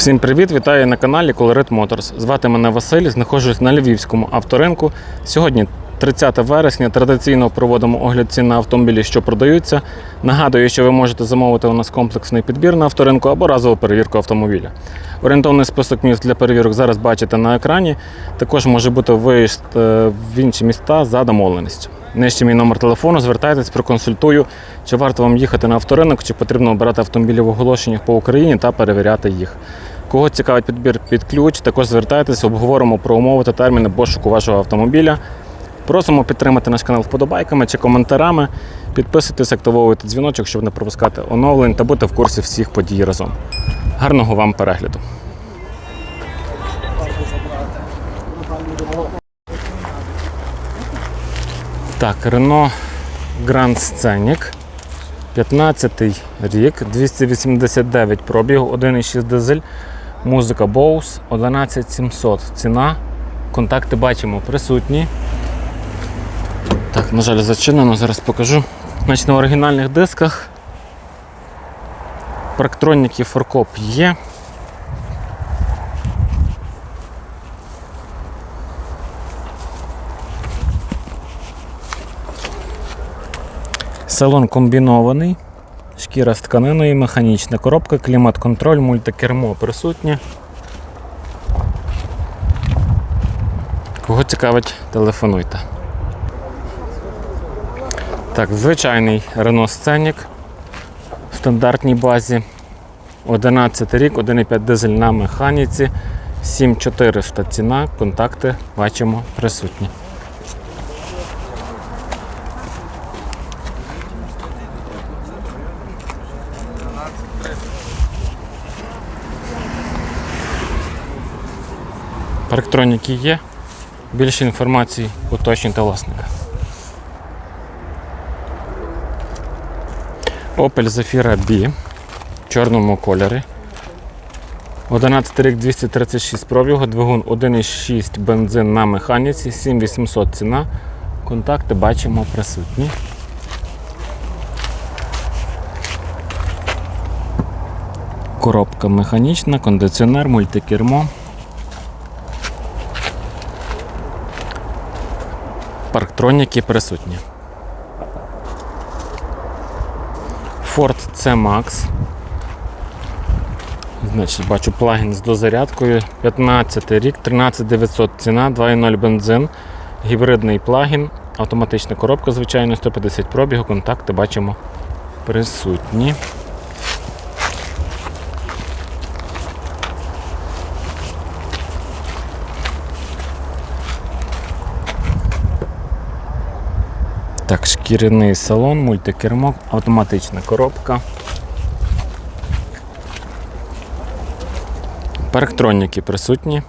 Всім привіт! Вітаю на каналі Colorit Motors. Звати мене Василь, знаходжусь на Львівському авторинку. Сьогодні 30 вересня. Традиційно проводимо огляд цін на автомобілі, що продаються. Нагадую, що ви можете замовити у нас комплексний підбір на авторинку або разову перевірку автомобіля. Орієнтовний список міст для перевірок зараз бачите на екрані. Також може бути виїзд е, в інші міста за домовленістю. Нижче мій номер телефону, звертайтесь, проконсультую, чи варто вам їхати на авторинок, чи потрібно обирати автомобілі в оголошеннях по Україні та перевіряти їх. Кого цікавить підбір під ключ, також звертайтесь, обговоримо про умови та терміни пошуку вашого автомобіля. Просимо підтримати наш канал вподобайками чи коментарами. Підписуйтесь, активовуйте дзвіночок, щоб не пропускати оновлень та бути в курсі всіх подій разом. Гарного вам перегляду! Так, Renault Grand Scenic. 15 рік, 289 пробігу, 1,6 дизель, музика Bose, 11700. Ціна. Контакти бачимо присутні. Так, на жаль, зачинено, зараз покажу. Значить, на оригінальних дисках. Парктроніки форкоп є. Салон комбінований. Шкіра з тканиною, механічна коробка, клімат-контроль, мультикермо присутнє. Кого цікавить, телефонуйте. Так, звичайний Renault Scenic в стандартній базі. 11 рік, 1,5 дизель на механіці, 7400 ціна, контакти бачимо присутні. Парктроніки є. Більше інформації уточнюйте власника. Opel Zafira B в чорному кольорі. 11 рік 236 пробігу, двигун 1,6 бензин на механіці, 7800 ціна. Контакти бачимо присутні. Коробка механічна, кондиціонер, мультикермо. Парктроніки присутні. Ford C-Max. Значить, бачу плагін з дозарядкою. 15 рік, 13900 ціна, 2.0 бензин, гібридний плагін, автоматична коробка, звичайно, 150 пробігу, контакти бачимо присутні. Так, шкіряний салон, мультикермо, автоматична коробка. Парктроніки присутні.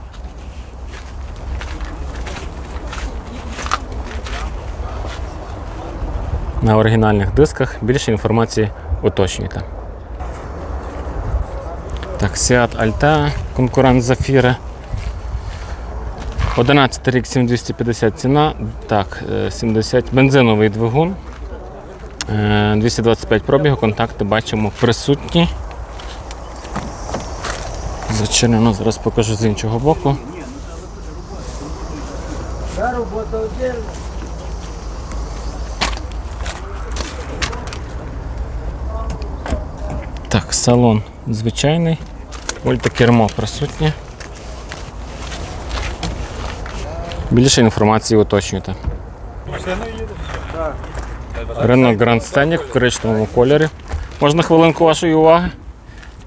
На оригінальних дисках більше інформації уточнюйте. Так, Seat Altea, конкурент Zafira. 11 рік 7250 ціна. Так, е, 70 бензиновий двигун. Е, 225 пробігу, контакти бачимо присутні. Зачинено, зараз покажу з іншого боку. Так, салон звичайний. Мультикермо присутнє. Більше інформації уточнюйте. Renault Grand Scenic в коричневому кольорі. Можна хвилинку вашої уваги?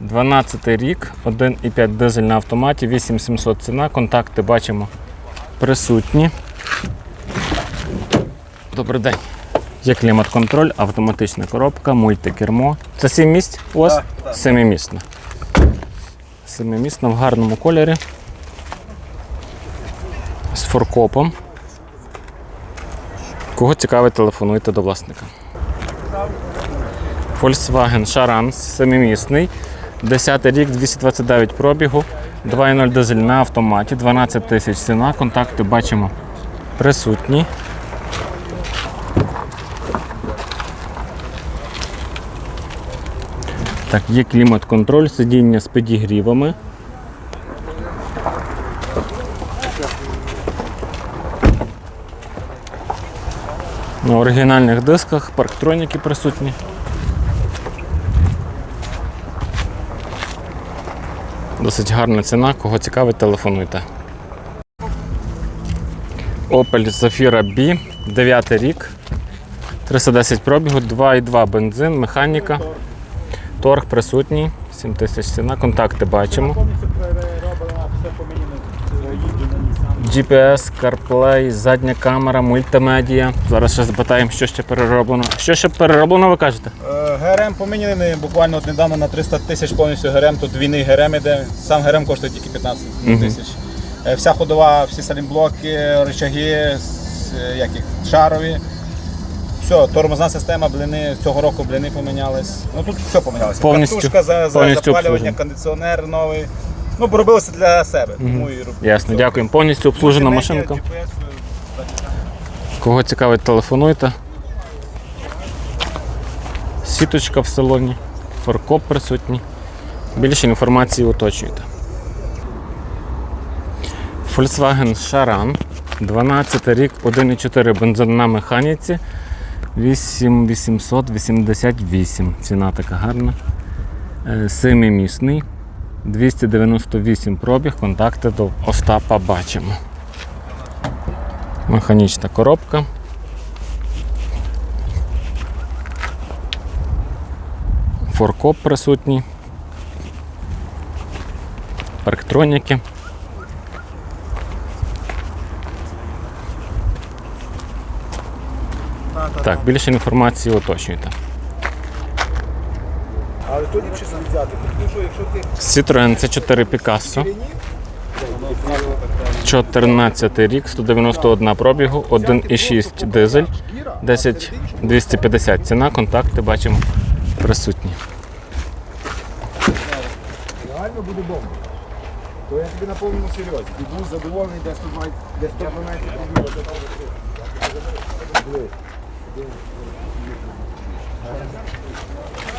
12 рік, 1,5 дизель на автоматі, 8700 ціна, контакти бачимо присутні. Добрий день. Є клімат-контроль, автоматична коробка, мультикермо. Це 7 місць у вас? Семимісна. Семимісна в гарному кольорі. З форкопом. Кого цікавить, телефонуйте до власника. Volkswagen Charan семимісний. 10 рік, 229 пробігу, 2.0 дизель на автоматі, 12 тисяч ціна. Контакти бачимо присутні. Так, є клімат-контроль, сидіння з підігрівами. На оригінальних дисках парктроніки присутні. Досить гарна ціна, кого цікавить, телефонуйте. Opel Zafira B, 9 рік, 310 пробігу, 2,2 бензин, механіка, торг присутній, 7 тисяч ціна, контакти бачимо. Повністю перероблена, все поміняно, їжджу на Nissan. GPS, CarPlay, задня камера, мультимедія. Зараз ще запитаємо, що ще перероблено. Що ще перероблено, ви кажете? Е, ГРМ поміняний буквально от недавно на 300 тисяч повністю ГРМ. Тут двійний ГРМ іде. Сам ГРМ коштує тільки 15 тисяч. Е, Вся ходова, всі салімблоки, рычаги, е, як їх, шарові. Все, тормозна система, блини, цього року блини помінялись. Ну тут все помінялося. Повністю- Картушка повністю запалювання, обслужено. кондиціонер новий. Ну, поробилося для себе. Тому і. Ясно, дякуємо. Повністю обслужена машинка. Кого цікавить, телефонуйте. Сіточка в салоні, форкоп присутній. Більше інформації уточнюйте. Volkswagen Charan, 12 рік, 1,4 бензин на механіці, 8888. Ціна така гарна. Е, Семимісний, 298 пробіг, контакти до Остапа бачимо. Механічна коробка. Форкоп присутній. Парктроніки. Так, більше інформації уточнюйте. То ліпше собі взяти, тому що якщо ти Citroen C4 Picasso. 14 рік, 191 пробігу, 1,6 дизель, 10 250 ціна, контакти бачимо присутні. реально буде бомба, то я тобі на повному серйозі. І був задоволений, десь тут мають десь 112 рублів. Так,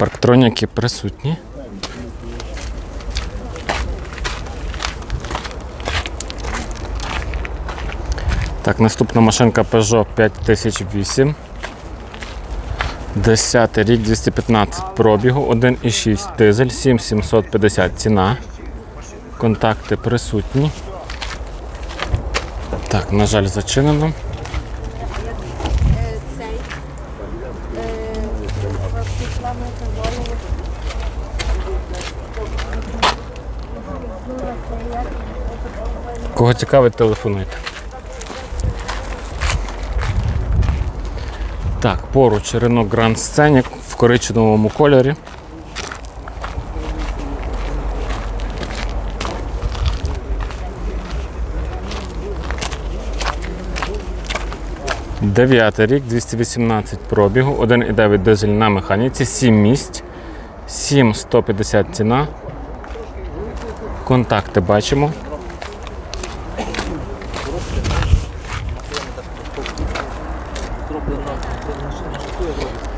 парктроніки присутні. Так, наступна машинка Peugeot 5008. 10 рік 215 пробігу, 1,6 дизель, 7750 ціна. Контакти присутні. Так, на жаль, зачинено. Кого цікавить, телефонуйте. Так, поруч Renault Grand Scenic в коричневому кольорі. Дев'ятий рік, 218 пробігу, 1,9 дизель на механіці, 7 місць, 7150 ціна. Контакти бачимо.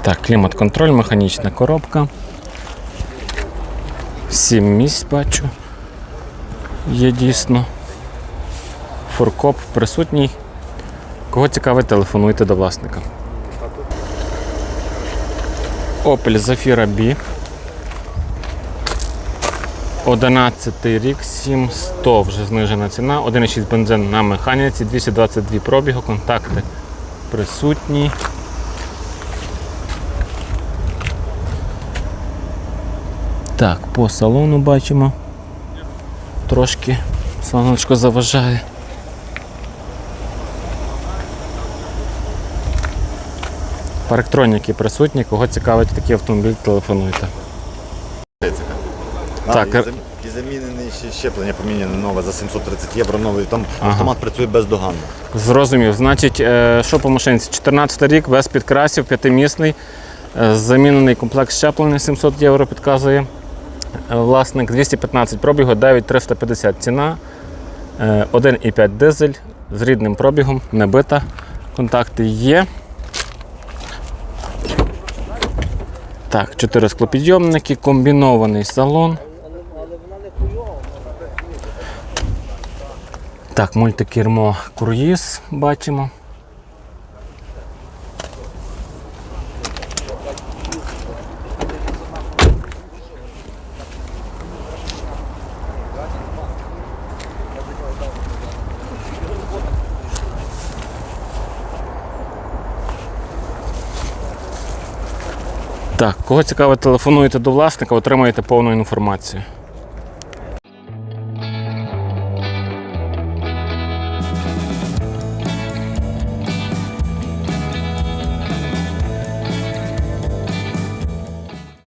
Так, клімат-контроль, механічна коробка. Сім місць бачу. Є дійсно. Форкоп присутній. Кого цікавить, телефонуйте до власника. Opel Zafira B. 11 рік, 7100 вже знижена ціна, 1,6 бензин на механіці, 222 пробігу, контакти присутні. Так, по салону бачимо. Трошки сонечко заважає. Парктроніки присутні, кого цікавить такий автомобіль, телефонуйте. А, Так, і, е- зам- і замінений ще щеплення поміняне нове за 730 євро новий. Там Ага. автомат працює бездоганно. Зрозумів. Значить, е, що по машинці? 14 рік, без підкрасів, п'ятимісний, е, замінений комплект щеплення 700 євро підказує. Е, Власник 215 пробігу, 9350 ціна, е, 1,5 дизель з рідним пробігом, не бита. Контакти є. Так, 4 склопідйомники, комбінований салон. Так, мультикермо круїз бачимо. Так, кого цікаво, телефонуєте до власника, отримаєте повну інформацію.